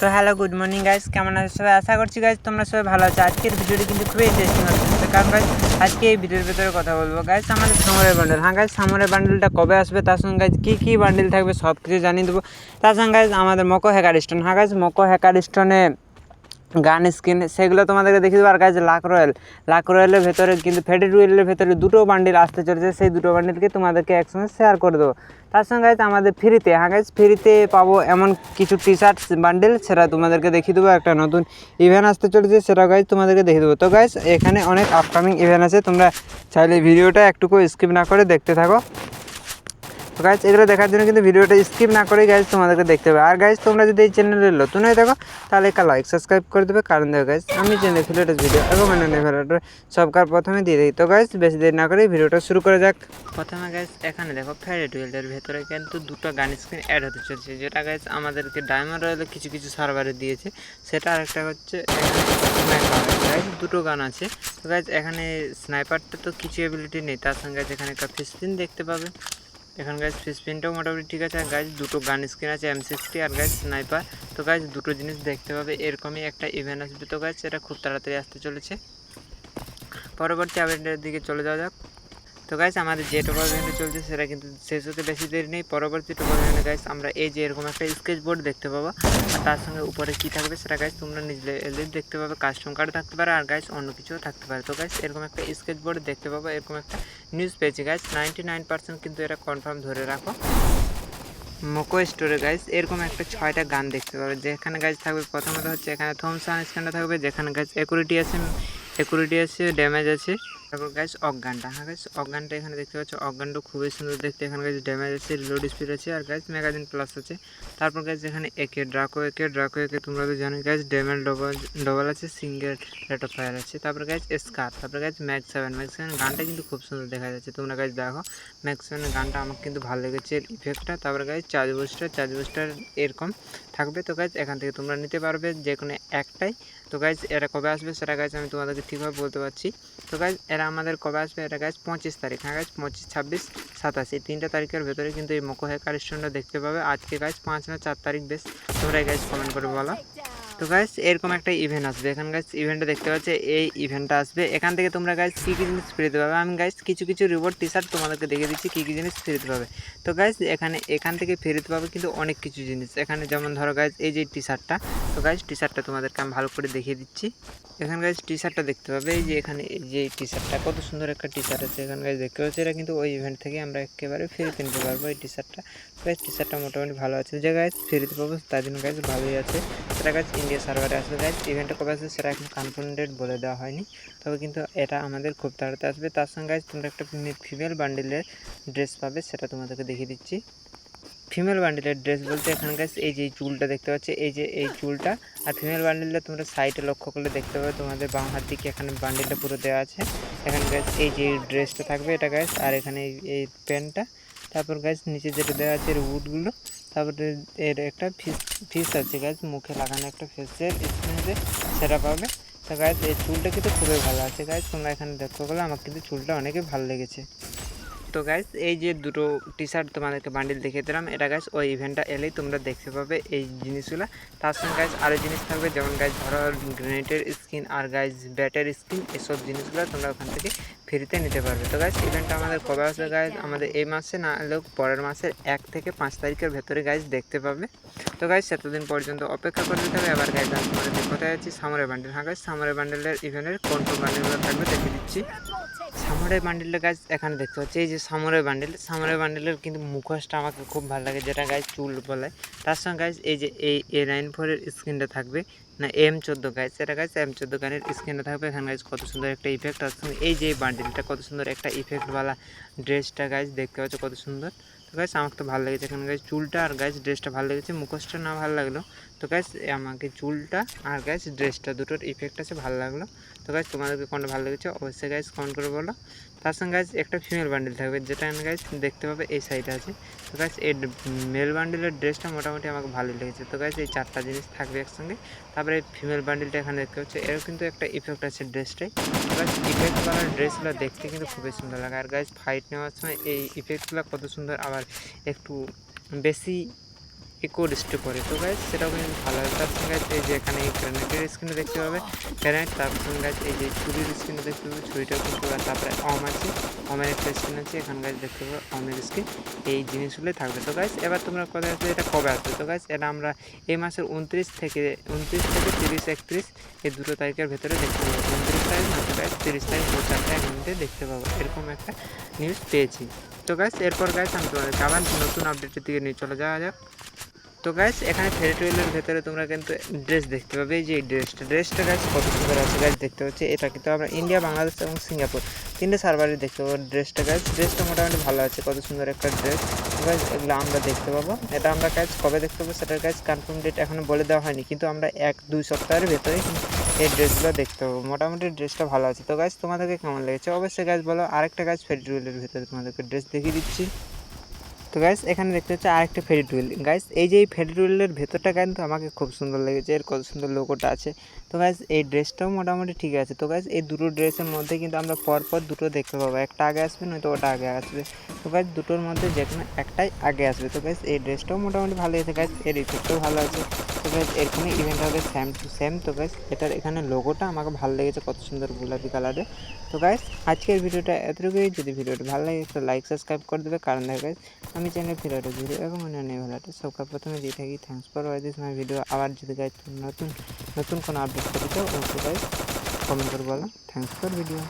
তো hello good morning guys কেমন আছে সবাই? আশা করছি গাইজ তোমরা সবাই ভালো আছো। আজকের ভিডিওটি কিন্তু খুবই ইন্টারেস্টিং হচ্ছে কারণ গাইস আজকে এই ভিডিওর ভিতরে কথা বলব। গাইজ আমাদের সামরের বান্ডেল হ্যাঁ গাইজ সামরের বান্ডেলটা কবে আসবে? তার সঙ্গে গাইজ কী কী বান্ডেল থাকবে? সব কিছু জানিয়ে দেবো। তার সঙ্গে গাইস আমাদের মকো হ্যাকার স্টোন হ্যাঁ গাইজ মকো হ্যাকার স্টোনে গান, স্কিন, সেগুলো তোমাদেরকে দেখিয়ে দেবো। আর গাছ লাক রয়েল। লাক রয়েলের ভেতরে কিন্তু ফেডেড রুয়েলের ভেতরে দুটো বান্ডিল আসতে চলেছে। সেই দুটো বান্ডিলকে তোমাদেরকে একসঙ্গে শেয়ার করে দেবো। তার সঙ্গে আমাদের ফ্রিতে হ্যাঁ গাইজ ফ্রিতে পাবো এমন কিছু টি শার্ট বান্ডেল সেটা তোমাদেরকে দেখিয়ে দেবো। একটা নতুন ইভেন্ট আসতে চলেছে সেটা গাইজ তোমাদেরকে দেখিয়ে দেবো। তো গাইজ এখানে অনেক আপকামিং ইভেন্ট আছে। তোমরা চাইলে ভিডিওটা একটুকু স্কিপ না করে দেখতে থাকো। তো গাইজ এগুলো দেখার জন্য কিন্তু ভিডিওটা স্কিপ না করে গাইজ তোমাদেরকে দেখতে হবে। আর গাইজ তোমরা যদি এই চ্যানেলে নতুন হয়ে থাকো, তাহলে একটা লাইক সাবস্ক্রাইব করে দেবে। কারণ দেখো গাইজ আমি চ্যানেল ফিলেটের ভিডিও এবং অন্যান্য ভিডিওটা সবকার প্রথমে দিয়ে দিই। তো গাইজ বেশি দেরি না করে ভিডিওটা শুরু করে যাক। প্রথমে গাইজ এখানে দেখো ফেয়ারে টুয়েলভের ভেতরে কিন্তু দুটো গান স্ক্রিন অ্যাড হতে চলছে। যেটা গাইজ আমাদেরকে ডায়মন্ড রয়েলে কিছু কিছু সার্ভারে দিয়েছে। সেটা আরেকটা হচ্ছে গাইজ দুটো গান আছে। তো গাইজ এখানে স্নাইপারটা তো কিছু এবিলিটি নেই। তার সঙ্গে এখানে একটা ফিসপিন দেখতে পাবে। এখানে গাছ ফিস প্রিন্টও মোটামুটি ঠিক আছে। আর গাছ দুটো গান স্ক্রিন আছে এম সিক্সটি আর গাছ স্নাইপার তো গাছ দুটো জিনিস দেখতে পাবে। এরকমই একটা ইভেন্ট আসবে তো গাছ সেটা খুব তাড়াতাড়ি আসতে চলেছে। পরবর্তী আপডেটের দিকে চলে যাওয়া যাক। তো গাইস আমাদের যে টোপারমেন্টে চলছে, সেটা কিন্তু শেষ হতে বেশি দেরি নেই। পরবর্তী টোপারমেন্টে গাইস আমরা এই যে এরকম একটা স্কেচ বোর্ড দেখতে পাবো, আর তার সঙ্গে উপরে কী থাকবে সেটা গাইস তোমরা নিজে দেখতে পাবে কাস্টম কার্ড থাকতে পারে, আর গাইস অন্য কিছুও থাকতে পারে। তো গাইস এরকম একটা স্কেচ বোর্ড দেখতে পাবো, এরকম একটা নিউজ পেয়েছি গাইস নাইনটি নাইন পার্সেন্ট কিন্তু এটা কনফার্ম ধরে রাখো। মোকো স্টোরে গাইস এরকম একটা ছয়টা গান দেখতে পাবে, যেখানে গাইজ থাকবে, প্রথমত হচ্ছে এখানে থমসান স্ক্যানটা থাকবে, যেখানে গাইজ একুরিটি আছে একুরিটি আছে ড্যামেজ আছে। তারপর গাইজ অজ্ঞানটা। হ্যাঁ গাইজ অজ্ঞানটা এখানে দেখতে পাচ্ছ। অজ্ঞানটা খুবই সুন্দর দেখতে। এখানে গাইজ ড্যামেজ আছে লোড স্পিড আছে আর গাইজ ম্যাগাজিন প্লাস আছে। তারপর গাইজ এখানে একে ড্রাকো একে ড্রাকো একে তোমরা তো জানো গাইজ ড্যামেজ ডবল ডবল আছে সিঙ্গেল রেট অফ ফায়ার আছে। তারপর গাইজ স্কার তারপর guys max seven max seven গানটা কিন্তু খুব সুন্দর দেখা যাচ্ছে। তোমরা গাইজ দেখো ম্যাক্স সেভেনের গানটা আমার কিন্তু ভালো লেগেছে এর ইফেক্টটা তারপর guys charge booster charge booster এরকম থাকবে। তো গাইজ এখান থেকে তোমরা নিতে পারবে যে কোনো একটাই। তো গাইজ এরা কবে আসবে সেটা গাইজ আমি তোমাদেরকে ঠিকভাবে বলতে পারছি। তো গাইজ এরা আমাদের কবে আসবে এটা গাছ পঁচিশ তারিখ হ্যাঁ গাছ? পঁচিশ, ছাব্বিশ, সাতাশ, এই তিনটা তারিখের ভেতরে কিন্তু এই মকোহে হ্যাকার দেখতে পাবে। আজকে গাছ, পাঁচ না চার তারিখ বেশ। তোমরা এই গাছ কমেন্ট করে বলো। তো গাইস এরকম একটা ইভেন্ট আসবে। এখানে গাইজ ইভেন্টটা দেখতে পাচ্ছি, এই ইভেন্টটা আসবে। এখান থেকে তোমরা গাইজ কী কী জিনিস ফ্রিতে পাবে? আমি গাইস কিছু কিছু রিওয়ার্ড টি শার্ট তোমাদেরকে দেখে দিচ্ছি কী কী জিনিস ফ্রিতে পাবে। তো গাইস এখানে, এখান থেকে ফ্রিতে পাবে কিন্তু অনেক কিছু জিনিস। এখানে যেমন ধরো গাইস এই যে টি শার্টটা তো গাইস টি শার্টটা তোমাদেরকে আমি ভালো করে দেখিয়ে দিচ্ছি। এখানে গাইজ টি শার্টটা দেখতে পাবে, এই যে এখানে, এই যে টি শার্টটা কত সুন্দর একটা টি শার্ট আছে। এখানে গাইজ দেখতে পাচ্ছি এটা কিন্তু ওই ইভেন্ট থেকে আমরা একেবারে ফ্রিতে নিতে পারব এই টি। শার্টটা গাইস টি শার্টটা মোটামুটি ভালো আছে। যে গাইজ ফ্রিতে পাবো, তার জন্য গাইস ভালোই আছে। সেটা গাইজ ইন্ডিয়া সার্ভারে আসবে। গাইজ ইভেন্টটা কবে আসবে সেটা এখন কনফার্ম ডেট বলে দেওয়া হয়নি। তবে কিন্তু এটা আমাদের খুব তাড়াতাড়ি আসবে। তার সঙ্গে গাইজ তোমরা একটা ফিমেল বান্ডিলের ড্রেস পাবে, সেটা তোমাদেরকে দেখিয়ে দিচ্ছি। ফিমেল বান্ডিলের ড্রেস বলতে এখানে গাছ এই যে চুলটা দেখতে পাচ্ছি, এই যে, এই চুলটা। আর ফিমেল বান্ডিলটা তোমরা সাইডে লক্ষ্য করলে দেখতে পাবে, তোমাদের বাম হাত দিকে এখানে বান্ডিলটা পুরো দেওয়া আছে। এখানে গাছ এই যে ড্রেসটা থাকবে, এটা গাছ আর এখানে এই প্যান্টটা তারপর গাছ নিচে যেটা দেওয়া আছে এর উডগুলো তারপরে এর একটা ফিস ফিস আছে গাছ মুখে লাগানো একটা ফেসের স্ক্রিনে সেটা পাবে। তো গাছ এই চুলটা কিন্তু খুবই ভালো আছে। গাছ তোমরা এখানে দেখতে গেলে আমার কিন্তু চুলটা অনেকই ভালো লেগেছে। তো গাইস এই যে দুটো টি শার্ট তোমাদেরকে বান্ডিল দেখিয়ে দিলাম, এটা গাইস ওই ইভেন্টটা এলেই তোমরা দেখতে পাবে এই জিনিসগুলো। তার সঙ্গে গাইস আরও জিনিস থাকবে, যেমন গাইস ধরো গ্রেনেটের স্কিন আর গাইস ব্যাটের স্কিন এসব জিনিসগুলো তোমরা ওখান থেকে ফ্রিতে নিতে পারবে। তো গাইস ইভেন্টটা আমাদের কবে আসবে গাইস আমাদের এই মাসে না হলেও পরের মাসের এক থেকে পাঁচ তারিখের ভেতরে গাইস দেখতে পাবে। তো গাইস সেতদিন পর্যন্ত অপেক্ষা করে করতে হবে। এবার গাইস আমি তোমাদের কোথায় আছি সামরের বান্ডেল হ্যাঁ গাইস সামরের বান্ডেলের ইভেন্টের কোন কোন বান্ডেলগুলো থাকবে দেখে দিচ্ছি। সামরের বান্ডেলের গাছ এখানে দেখতে পাচ্ছি। এই যে সামরাই বান্ডেল সামরের বান্ডেলের কিন্তু মুখোশটা আমাকে খুব ভালো লাগে, যেটা গাছ চুল বলে তার সঙ্গে গাছ এই যে এই এ নাইন ফোরের স্ক্রিনটা থাকবে, না এম চোদ্দ গাছ এটা গাছ এম চোদ্দ গানের স্ক্রিনটা থাকবে। এখানে গাছ কত সুন্দর একটা ইফেক্ট তার সঙ্গে এই যে বান্ডেলটা কত সুন্দর একটা ইফেক্টওয়ালা ড্রেসটা গাছ দেখতে পাচ্ছ কত সুন্দর। তো গাইস আমার তো ভালো লেগেছে এখানে। গাইস চুলটা আর গাইস ড্রেসটা ভালো লেগেছে। মুখোশটা না ভালো লাগল। তো গাইস আমাকে চুলটা আর গাইস ড্রেসটা দুটোর ইফেক্ট আছে, ভালো লাগল। তো গাইস তোমাদেরকে কোনটা ভালো লেগেছে? অবশ্যই গাইস কমেন্ট করে বলো। তার সঙ্গে গাছ একটা ফিমেল বান্ডেল থাকবে, যেটা আমি গাছ দেখতে পাবে এই সাইডে আছে। তো গাছ এই মেল বান্ডেলের ড্রেসটা মোটামুটি আমাকে ভালোই লেগেছে। তো গাছ এই চারটা জিনিস থাকবে একসঙ্গে। তারপরে ফিমেল বান্ডেলটা এখানে দেখতে পাচ্ছি, এরও কিন্তু একটা ইফেক্ট আছে ড্রেসটাই ইফেক্ট করার ড্রেসগুলো দেখতে কিন্তু খুবই সুন্দর লাগে। আর গাছ ফাইট নেওয়ার সময় এই ইফেক্টগুলো কত সুন্দর, আবার একটু বেশি ইকো ডিস্ট্রিক্ট করে। তো গাইজ সেটাও কিন্তু ভালো হবে তার সঙ্গে এই যে এখানে এই গ্রেনেডের স্ক্রিনে দেখতে পাবে। গ্রেনেড তার সঙ্গে guys, এই যে ছুরির স্ক্রিনে দেখতে পাবে। ছুরিটাও কিন্তু আর তারপরে অম আছে। অমের একটা স্ক্রিন আছে। এখানে গাছ দেখতে পাবে অমের স্ক্রিন এই জিনিসগুলোই থাকবে। তো গাইজ এবার তোমরা কথা হচ্ছে এটা কবে আসবে? তো গাইজ এটা আমরা এই মাসের উনত্রিশ থেকে উনত্রিশ থেকে তিরিশ, একত্রিশ এই দুটো তারিখের ভেতরে দেখতে পাবো। উনত্রিশ তারিখ নয়তো গাইজ তিরিশ তারিখ ভোর চারটা মিনিটে দেখতে পাবো। এরকম একটা নিউজ পেয়েছি। তো গাইজ এরপর গাইজ আমি তোমাদেরকে আবার নতুন আপডেটের দিকে নিয়ে চলে যাওয়া যাক। তো গাইজ এখানে ফেরি টুয়েলের ভেতরে তোমরা কিন্তু ড্রেস দেখতে পাবে। যে ড্রেসটা ড্রেসটা গাছ কত সুন্দর আছে গাছ দেখতে পাচ্ছি এটা কিন্তু আমরা ইন্ডিয়া বাংলাদেশ এবং সিঙ্গাপুর তিনটে সার্ভারে দেখতে পাবো ড্রেসটা গাছ ড্রেসটা মোটামুটি ভালো আছে, কত সুন্দর একটা ড্রেস গাইজ এগুলো আমরা দেখতে পাবো। এটা আমরা গাইজ কবে দেখতে পাবো সেটার গাইজ কনফার্ম ডেট এখনও বলে দেওয়া হয়নি, কিন্তু আমরা এক, দুই সপ্তাহের ভেতরে এই ড্রেসগুলো দেখতে পাবো। মোটামুটি ড্রেসটা ভালো আছে। তো গাইজ তোমাদেরকে কেমন লেগেছে? অবশ্যই গাছ বলো। আরেকটা গাইজ ফেরি টুয়েলের ভেতরে তোমাদেরকে ড্রেস দেখিয়ে দিচ্ছি। তো গাইস এখানে দেখতে হচ্ছে আরেকটা ফেরি টুয়েল গাইস এই যে এই ফেরি টুয়েলের ভেতরটা কিন্তু আমাকে খুব সুন্দর লেগেছে এর কত সুন্দর লোগোটা আছে। তো গাইস এই ড্রেসটাও মোটামুটি ঠিক আছে। তো গাইস এই দুটো ড্রেসের মধ্যে কিন্তু আমরা পরপর দুটো দেখতে পাবো। একটা আগে আসবে নয়তো ওটা আগে আসবে। তো গাইস দুটোর মধ্যে যে কোনো একটাই আগে আসবে। তো গাইস এই ড্রেসটাও মোটামুটি ভালো আছে গাইস এর ইফেক্টও ভালো আছে। তো গাইস এরকমই ইভেন্ট হবে সেম টু সেম তো গাইস এটার এখানে লোগোটা আমাকে ভালো লেগেছে কত সুন্দর গোলাপি কালারে তো গাইস আজকের ভিডিওটা এতটুকুই। যদি ভিডিওটা ভালো লাগে তো লাইক সাবস্ক্রাইব করে দেবে। কারণ দেখো guys, আমি চ্যানেল ফিরাটো ভিডিও এবং অন্যান্য ভালোটা সবকার প্রথমে দিয়ে থাকি। Thanks for why this my video আবার যদি নতুন নতুন কোনো আপডেট করি তো গাইজ কমেন্ট করে বলো। Thanks for video